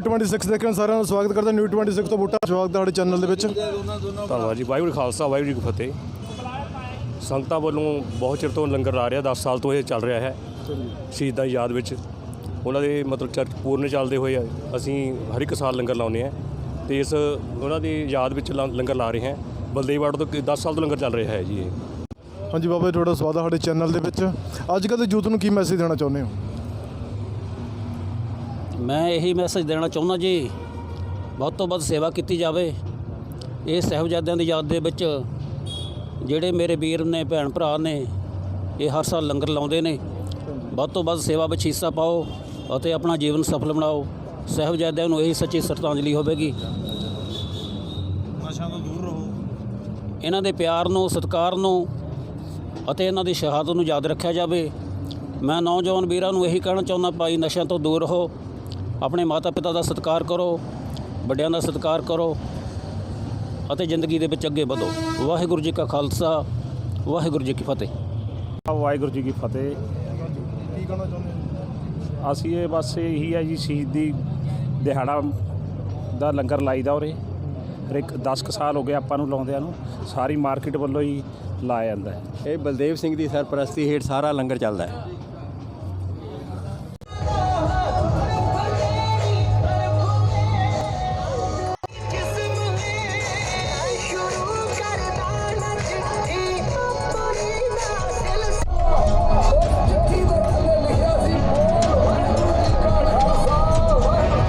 New 26 ਦੇਖਣ ਸਾਰਿਆਂ ਦਾ ਸਵਾਗਤ ਕਰਦਾ ਨਿਊ 26 ਤੋਂ ਬੂਟਾ ਸਵਾਗਤ ਹੈ ਸਾਡੇ ਚੈਨਲ ਦੇ ਵਿੱਚ। ਧੰਨਵਾਦ ਜੀ ਵਾਹਿਗੁਰੂ ਖਾਲਸਾ ਵਾਹਿਗੁਰੂ ਜੀ ਕੀ ਫਤਿਹ। ਸੰਗਤਾਂ ਵੱਲੋਂ ਬਹੁਤ ਚਿਰ ਤੋਂ ਲੰਗਰ ਲਾ ਰਿਹਾ 10 ਸਾਲ ਤੋਂ ਇਹ ਚੱਲ ਰਿਹਾ ਹੈ ਸ਼ਹੀਦਾਂ ਦੀ ਯਾਦ ਵਿੱਚ। ਉਹਨਾਂ ਦੇ ਮਤਲਬ ਚਰਚ ਪੂਰਨ ਚੱਲਦੇ ਹੋਏ ਆ, ਅਸੀਂ ਹਰ ਇੱਕ ਸਾਲ ਲੰਗਰ ਲਾਉਂਦੇ ਆ ਤੇ ਇਸ ਉਹਨਾਂ ਦੀ ਯਾਦ ਵਿੱਚ ਲੰਗਰ ਲਾ ਰਹੇ ਹਾਂ। ਬਲਦੇਵਗੜ੍ਹ ਤੋਂ 10 ਸਾਲ ਤੋਂ ਲੰਗਰ ਚੱਲ ਰਿਹਾ ਹੈ ਜੀ ਇਹ। ਹਾਂਜੀ ਬਾਬਾ ਜੀ ਤੁਹਾਡਾ ਸਵਾਗਤ ਹੈ ਸਾਡੇ ਚੈਨਲ ਦੇ ਵਿੱਚ। ਅੱਜ ਕੱਲ੍ਹ ਦੇ ਯੂਥ ਨੂੰ ਕੀ ਮੈਸੇਜ ਦੇਣਾ ਚਾਹੁੰਦੇ ਹੋ? ਮੈਂ ਇਹੀ ਮੈਸੇਜ ਦੇਣਾ ਚਾਹੁੰਦਾ ਜੀ ਵੱਧ ਤੋਂ ਵੱਧ ਸੇਵਾ ਕੀਤੀ ਜਾਵੇ। ਇਹ ਸਾਹਿਬਜ਼ਾਦਿਆਂ ਦੀ ਯਾਦ ਦੇ ਵਿੱਚ ਜਿਹੜੇ ਮੇਰੇ ਵੀਰ ਨੇ ਭੈਣ ਭਰਾ ਨੇ ਇਹ ਹਰ ਸਾਲ ਲੰਗਰ ਲਾਉਂਦੇ ਨੇ। ਵੱਧ ਤੋਂ ਵੱਧ ਸੇਵਾ ਵਿੱਚ ਹਿੱਸਾ ਪਾਓ ਅਤੇ ਆਪਣਾ ਜੀਵਨ ਸਫਲ ਬਣਾਓ। ਸਾਹਿਬਜ਼ਾਦਿਆਂ ਨੂੰ ਇਹੀ ਸੱਚੀ ਸ਼ਰਧਾਂਜਲੀ ਹੋਵੇਗੀ। ਨਸ਼ਾ ਤੋਂ ਦੂਰ ਰਹੋ। ਇਹਨਾਂ ਦੇ ਪਿਆਰ ਨੂੰ ਸਤਿਕਾਰ ਨੂੰ ਅਤੇ ਇਹਨਾਂ ਦੀ ਸ਼ਹਾਦਤ ਨੂੰ ਯਾਦ ਰੱਖਿਆ ਜਾਵੇ। ਮੈਂ ਨੌਜਵਾਨ ਵੀਰਾਂ ਨੂੰ ਇਹੀ ਕਹਿਣਾ ਚਾਹੁੰਦਾ ਭਾਈ ਨਸ਼ਿਆਂ ਤੋਂ ਦੂਰ ਰਹੋ। ਆਪਣੇ ਮਾਤਾ ਪਿਤਾ ਦਾ ਸਤਿਕਾਰ ਕਰੋ ਵੱਡਿਆਂ ਦਾ ਸਤਿਕਾਰ ਕਰੋ ਅਤੇ ਜ਼ਿੰਦਗੀ ਦੇ ਵਿੱਚ ਅੱਗੇ ਵਧੋ। ਵਾਹਿਗੁਰੂ ਜੀ ਕਾ ਖਾਲਸਾ ਵਾਹਿਗੁਰੂ ਜੀ ਕੀ ਫਤਿਹ। ਵਾਹਿਗੁਰੂ ਜੀ ਕੀ ਫਤਿਹ। ਕੀ ਕਹਿਣਾ ਚਾਹੁੰਦੇ ਹੋ ਅਸੀਂ ਇਹ ਬਸ ਇਹੀ ਹੈ ਜੀ ਸ਼ਹੀਦੀ ਦਿਹਾੜਾ ਦਾ ਲੰਗਰ ਲਾਈਦਾ ਉਰੇ। ਇੱਕ 10 ਕੁ ਸਾਲ ਹੋ ਗਏ ਆਪਾਂ ਨੂੰ ਲਾਉਂਦਿਆਂ ਨੂੰ ਸਾਰੀ ਮਾਰਕੀਟ ਵੱਲੋਂ ਹੀ ਲਾਇਆ ਜਾਂਦਾ ਹੈ। ਇਹ ਬਲਦੇਵ ਸਿੰਘ ਦੀ ਸਰਪ੍ਰਸਤੀ ਹੇਠ ਸਾਰਾ ਲੰਗਰ ਚੱਲਦਾ ਹੈ।